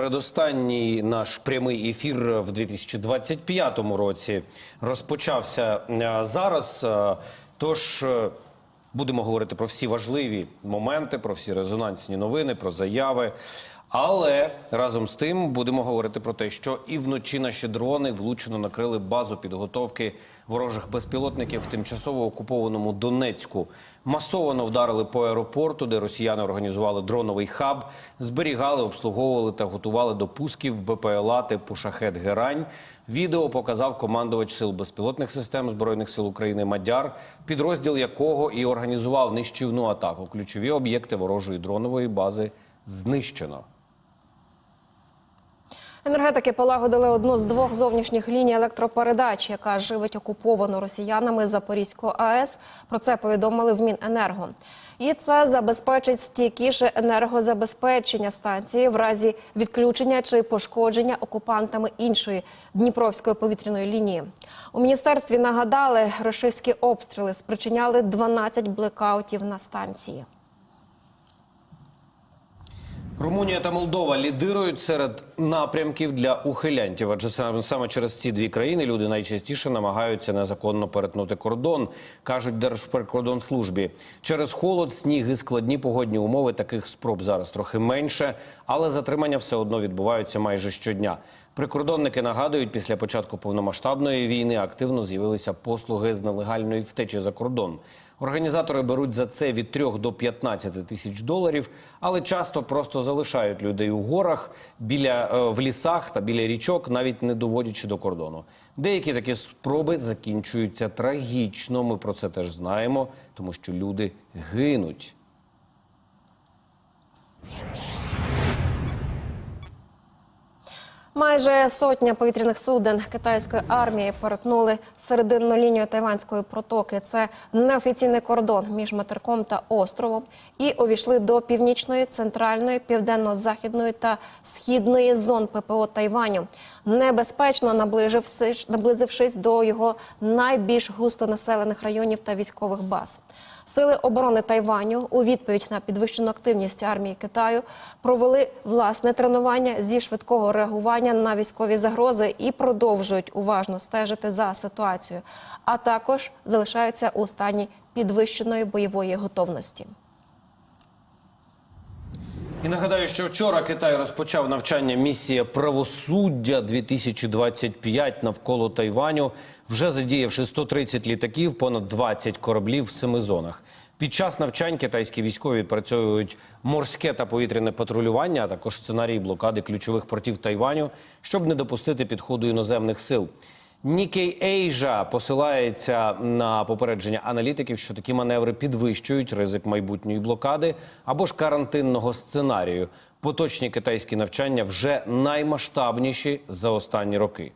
Передостанній наш прямий ефір в 2025 році розпочався е, зараз. Е, Тож е, будемо говорити про всі важливі моменти, про всі резонансні новини, про заяви. Але разом з тим будемо говорити про те, що і вночі наші дрони влучно накрили базу підготовки ворожих безпілотників в тимчасово окупованому Донецьку. Масово вдарили по аеропорту, де росіяни організували дроновий хаб, зберігали, обслуговували та готували до пусків БПЛА типу шахет Герань. Відео показав командувач сил безпілотних систем збройних сил України Мадяр, підрозділ якого і організував нищівну атаку. Ключові об'єкти ворожої дронової бази знищено. Енергетики полагодили одну з двох зовнішніх ліній електропередач, яка живить окуповану росіянами Запорізьку АЕС. Про це повідомили в Міненерго. І це забезпечить стійкіше енергозабезпечення станції в разі відключення чи пошкодження окупантами іншої Дніпровської повітряної лінії. У міністерстві нагадали, російські обстріли спричиняли 12 блекаутів на станції. Румунія та Молдова лідирують серед напрямків для ухилянтів, адже саме через ці дві країни люди найчастіше намагаються незаконно перетнути кордон, кажуть Держприкордонслужбі. Через холод, сніг і складні погодні умови таких спроб зараз трохи менше, але затримання все одно відбуваються майже щодня. Прикордонники нагадують, після початку повномасштабної війни активно з'явилися послуги з нелегальної втечі за кордон. Організатори беруть за це від 3 до 15 тисяч доларів, але часто просто залишають людей у горах, біля е, в лісах та біля річок, навіть не доводячи до кордону. Деякі такі спроби закінчуються трагічно. Ми про це теж знаємо, тому що люди гинуть. Майже сотня повітряних суден китайської армії перетнули серединну лінію Тайванської протоки. Це неофіційний кордон між материком та островом, і увійшли до північної, центральної, південно-західної та східної зон ППО Тайваню. Небезпечно наближившись, наблизившись до його найбільш густонаселених районів та військових баз. Сили оборони Тайваню у відповідь на підвищену активність армії Китаю провели власне тренування зі швидкого реагування на військові загрози і продовжують уважно стежити за ситуацією, а також залишаються у стані підвищеної бойової готовності. І нагадаю, що вчора Китай розпочав навчання місія правосуддя 2025 навколо Тайваню, вже задіявши 130 літаків, понад 20 кораблів в семи зонах. Під час навчань китайські військові відпрацьовують морське та повітряне патрулювання, а також сценарій блокади ключових портів Тайваню, щоб не допустити підходу іноземних сил. Nikkei Asia посилається на попередження аналітиків, що такі маневри підвищують ризик майбутньої блокади або ж карантинного сценарію. Поточні китайські навчання вже наймасштабніші за останні роки.